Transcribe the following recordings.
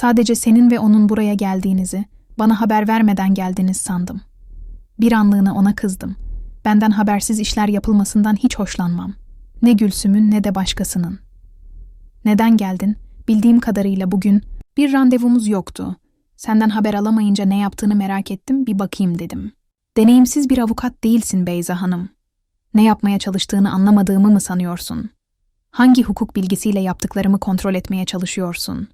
Sadece senin ve onun buraya geldiğinizi, bana haber vermeden geldiniz sandım. Bir anlığına ona kızdım. Benden habersiz işler yapılmasından hiç hoşlanmam. Ne Gülsüm'ün ne de başkasının. Neden geldin? Bildiğim kadarıyla bugün bir randevumuz yoktu. Senden haber alamayınca ne yaptığını merak ettim, bir bakayım dedim. Deneyimsiz bir avukat değilsin Beyza Hanım. Ne yapmaya çalıştığını anlamadığımı mı sanıyorsun? Hangi hukuk bilgisiyle yaptıklarımı kontrol etmeye çalışıyorsun?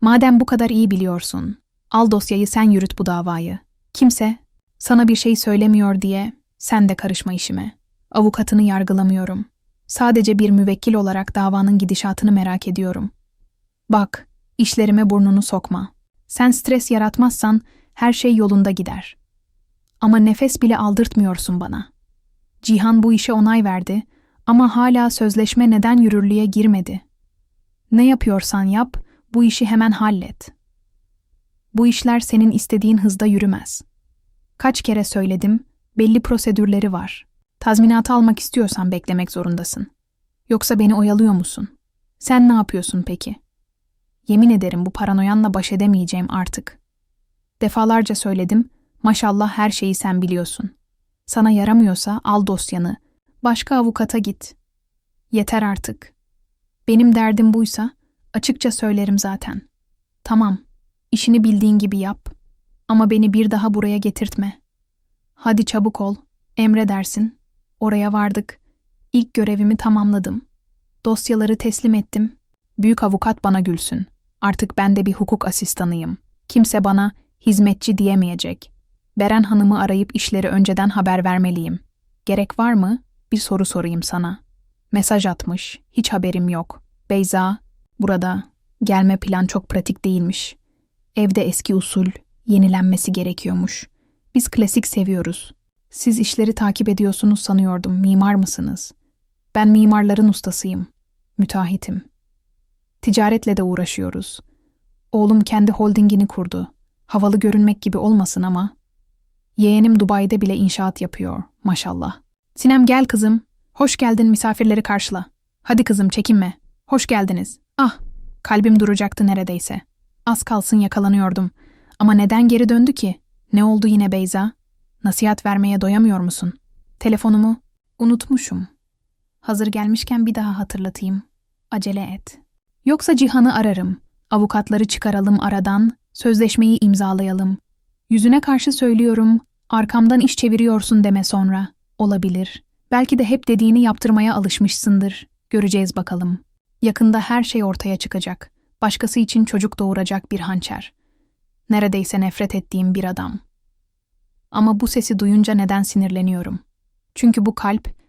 Madem bu kadar iyi biliyorsun, al dosyayı sen yürüt bu davayı. Kimse sana bir şey söylemiyor diye sen de karışma işime. Avukatını yargılamıyorum. Sadece bir müvekkil olarak davanın gidişatını merak ediyorum. Bak, işlerime burnunu sokma. Sen stres yaratmazsan her şey yolunda gider. Ama nefes bile aldırtmıyorsun bana. Cihan bu işe onay verdi ama hala sözleşme neden yürürlüğe girmedi. Ne yapıyorsan yap, bu işi hemen hallet. Bu işler senin istediğin hızda yürümez. Kaç kere söyledim, belli prosedürleri var. Tazminatı almak istiyorsan beklemek zorundasın. Yoksa beni oyalıyor musun? Sen ne yapıyorsun peki? Yemin ederim bu paranoyanla baş edemeyeceğim artık. Defalarca söyledim, maşallah her şeyi sen biliyorsun. Sana yaramıyorsa al dosyanı, başka avukata git. Yeter artık. Benim derdim buysa açıkça söylerim zaten. Tamam, işini bildiğin gibi yap. Ama beni bir daha buraya getirtme. Hadi çabuk ol, emredersin. Oraya vardık. İlk görevimi tamamladım. Dosyaları teslim ettim. Büyük avukat bana gülsün. Artık ben de bir hukuk asistanıyım. Kimse bana hizmetçi diyemeyecek. Beren Hanım'ı arayıp işleri önceden haber vermeliyim. Gerek var mı? Bir soru sorayım sana. Mesaj atmış. Hiç haberim yok. Beyza, burada. Gelme plan çok pratik değilmiş. Evde eski usul, yenilenmesi gerekiyormuş. Biz klasik seviyoruz. Siz işleri takip ediyorsunuz sanıyordum. Mimar mısınız? Ben mimarların ustasıyım. Müteahhitim. Ticaretle de uğraşıyoruz. Oğlum kendi holdingini kurdu. Havalı görünmek gibi olmasın ama. Yeğenim Dubai'de bile inşaat yapıyor. Maşallah. Sinem gel kızım. Hoş geldin misafirleri karşıla. Hadi kızım çekinme. Hoş geldiniz. Ah, kalbim duracaktı neredeyse. Az kalsın yakalanıyordum. Ama neden geri döndü ki? Ne oldu yine Beyza? Nasihat vermeye doyamıyor musun? Telefonumu unutmuşum. Hazır gelmişken bir daha hatırlatayım. Acele et. Yoksa Cihan'ı ararım. Avukatları çıkaralım aradan, sözleşmeyi imzalayalım. Yüzüne karşı söylüyorum, arkamdan iş çeviriyorsun deme sonra. Olabilir. Belki de hep dediğini yaptırmaya alışmışsındır. Göreceğiz bakalım. Yakında her şey ortaya çıkacak. Başkası için çocuk doğuracak bir hançer. Neredeyse nefret ettiğim bir adam. Ama bu sesi duyunca neden sinirleniyorum? Çünkü bu kalp